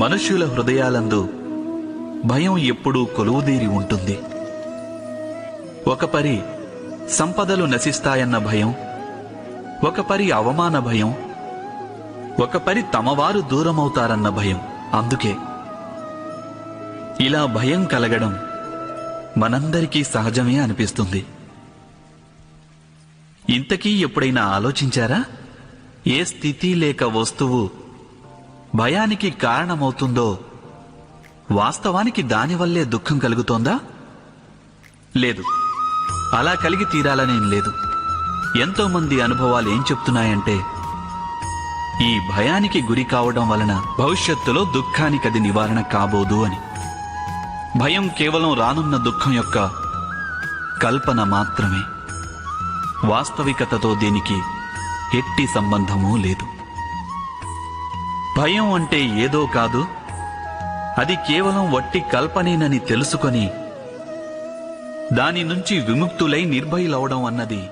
మనుష్యుల హృదయాలందు భయం ఎప్పుడూ కొలువుదీరి ఉంటుంది. ఒక పరి సంపదలు నశిస్తాయన్న భయం ఒక పరి అవమాన భయం ఒక పరి తమవారు దూరమవుతారన్న భయం. అందుకే ఇలా భయం కలగడం మనందరికీ సహజమే అనిపిస్తుంది. ఇంతకీ ఎప్పుడైనా ఆలోచించారా? ఏ స్థితి లేక వస్తువు భయానికి కారణమవుతుందో వాస్తవానికి దానివల్లే దుఃఖం కలుగుతోందా? లేదు. అలా కలిగి తీరాలనేం లేదు. ఎంతో మంది అనుభవాలు ఏం చెప్తున్నాయంటే ఈ భయానికి గురి కావడం వలన భవిష్యత్తులో దుఃఖానికి అది నివారణ కాబోదు అని. భయం కేవలం రానున్న దుఃఖం యొక్క కల్పన మాత్రమే. వాస్తవికతతో దీనికి ఎట్టి సంబంధమూ లేదు. భయం అంటే ఏదో కాదు. అది కేవలం వట్టి కల్పనేనని తెలుసుకొని దాని నుంచి విముక్తులై నిర్భయులవడం అన్నది